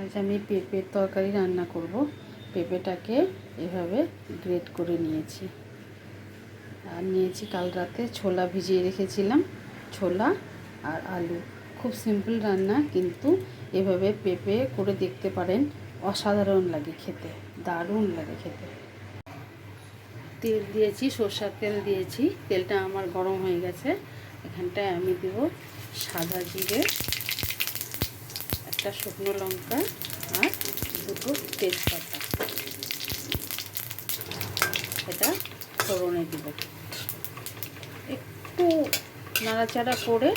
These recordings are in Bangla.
আজ আমি পেঁপের তরকারি রান্না করব। পেঁপেটাকে এভাবে গ্রেট করে নিয়েছি। আর নিয়েছি কাল রাতে ছোলা ভিজিয়ে রেখেছিলাম, ছোলা আর আলু। খুব সিম্পল রান্না, কিন্তু এভাবে পেঁপে করে দেখতে পারেন, অসাধারণ লাগে খেতে, দারুণ লাগে খেতে। তেল দিয়েছি, সর্ষার তেল দিয়েছি, তেলটা আমার গরম হয়ে গেছে। এখানটায় আমি দেব সাদা জিরে একটা শুকনো লঙ্কা আর দুটো তেজপাতা। এটা ফোড়নে দিব। একটু নাড়াচাড়া করে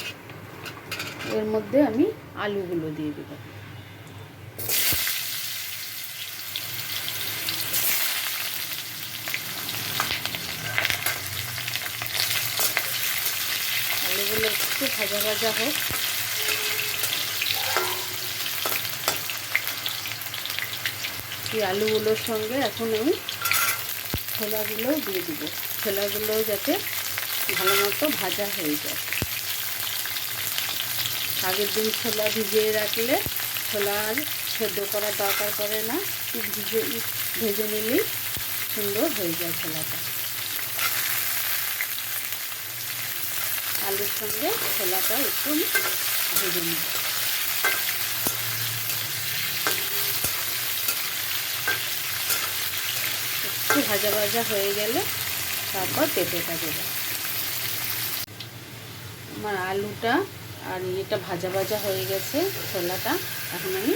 এর মধ্যে আমি আলুগুলো দিয়ে দেবো। আলুগুলো একটু ভাজা ভাজা হোক। এই আলুগুলোর সঙ্গে, এখন আমি ছোলাগুলোও দিয়ে দিব। ছোলাগুলো যাতে ভালো মতো ভাজা হয়ে যায়। আগের দিন ছোলা ভিজিয়ে রাখলে ছোলা আর সেদ্ধ করার দরকার পড়ে না ভিজে, ভেজে নিলেই সুন্দর হয়ে যায় ছোলাটা। আলুর সঙ্গে ছোলাটা একটু ভেজে নিই। একটু ভাজা ভাজা হয়ে গেলে তারপর পেঁপেটা দেবো। আমার আলুটা আর এটা ভাজা ভাজা হয়ে গেছে, ছোলাটা। এখন আমি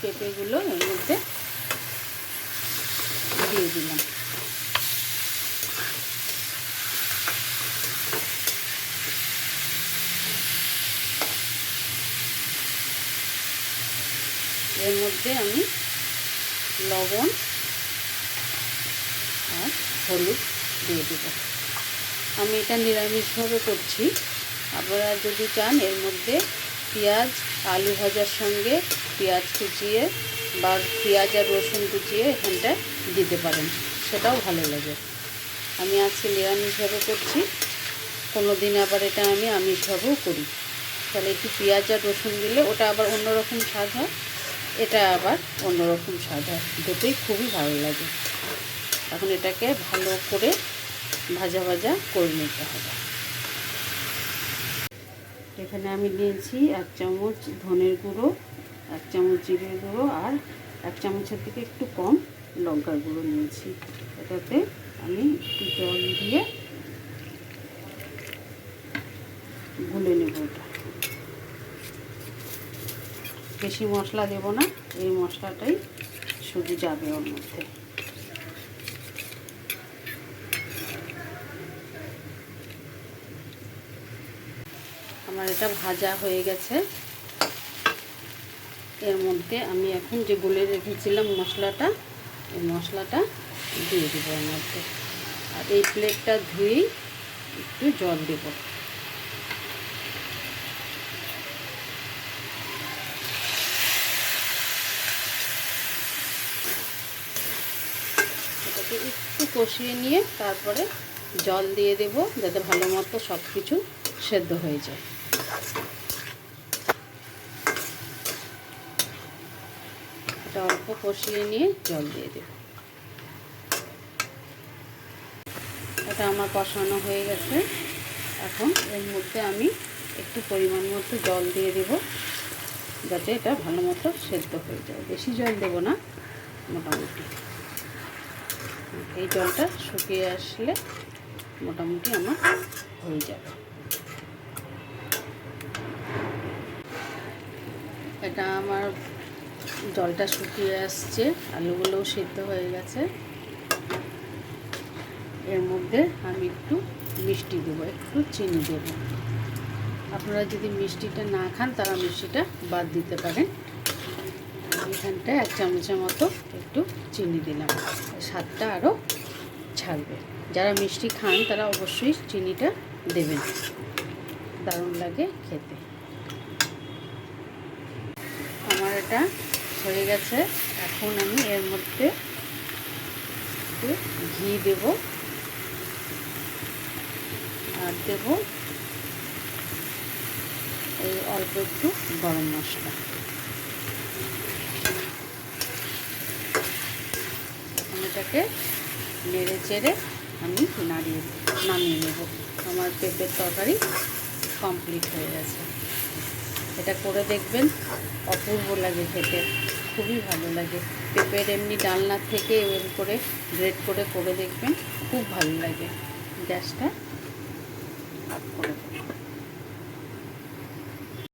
পেঁপেগুলো এর মধ্যে দিয়ে দিলাম। এর মধ্যে আমি লবণ আর হলুদ দিয়ে দেব। আমি এটা নিরামিষভাবে করছি। আপনারা যদি চান, এর মধ্যে পেঁয়াজ, আলু ভাজার সঙ্গে পেঁয়াজ কুচিয়ে বা পেঁয়াজ আর রসুন কুচিয়ে এখানটায় দিতে পারেন। সেটাও ভালো লাগে। আমি আজকে নিরামিষভাবে করছি। কোনো দিন আবার এটা আমি আমিষভাবেও করি। তাহলে একটু পেঁয়াজ আর রসুন দিলে ওটা আবার অন্যরকম স্বাদ হয়। এটা আবার অন্যরকম স্বাদ হয়। দুটোই খুবই ভালো লাগে। এখন এটাকে ভালো করে ভাজা ভাজা করে নিতে হবে। এখানে আমি নিয়েছি এক চামচ ধনের গুঁড়ো, এক চামচ জিরের গুঁড়ো আর এক চামচের থেকে একটু কম লঙ্কার গুঁড়ো নিয়েছি। এটাতে আমি একটু জল দিয়ে গুলে নেব এটা। বেশি মশলা দেব না, এই মশলাটাই শুধু যাবে ওর মধ্যে। আমার এটা ভাজা হয়ে গেছে। এর মধ্যে আমি এখন যে গুলে রেখেছিলাম মশলাটা, এই মশলাটা দিয়ে দেবো এর মধ্যে। আর এই প্লেটটা ধুয়েই একটু জল দেব। এটাকে একটু কষিয়ে নিয়ে তারপরে জল দিয়ে দেব, যাতে ভালো মতো সব কিছু সেদ্ধ হয়ে যায়। এটা অল্প কষিয়ে নিয়ে জল দিয়ে দেব। এটা আমার কষানো হয়ে গেছে। এখন এর মধ্যে আমি একটু পরিমাণ মতো জল দিয়ে দেব, যাতে এটা ভালো মতো সেদ্ধ হয়ে যায়। বেশি জল দেব না, মোটামুটি। এই জলটা শুকিয়ে আসলে মোটামুটি আমার হয়ে যাবে। এটা আমার জলটা শুকিয়ে আসছে, আলুগুলোও সিদ্ধ হয়ে গেছে। এর মধ্যে আমি একটু মিষ্টি দেবো, একটু চিনি দেব। আপনারা যদি মিষ্টিটা না খান, তারা মিষ্টিটা বাদ দিতে পারেন। এখানটায় এক চামচের মতো একটু চিনি দিলাম। স্বাদটা আরও ছাড়বে। যারা মিষ্টি খান, তারা অবশ্যই চিনিটা দেবেন। দারুণ লাগে খেতে। মশলাটা হয়ে গেছে। এখন আমি এর মধ্যে ঘি দেব। আর দেব এই অল্প একটু গরম মশলা। এটাকে নেড়ে চেড়ে আমি নাড়িয়ে, নামিয়ে নেব। আমার পেঁপের তরকারি কমপ্লিট হয়ে গেছে। এটা করে দেখবেন। অপূর্ব লাগে খেতে। খুবই ভালো লাগে। পেঁপের এমনি ডালনার থেকে এরকম করে গ্রেড করে করে দেখবেন। খুব ভালো লাগে। গ্যাসটা করে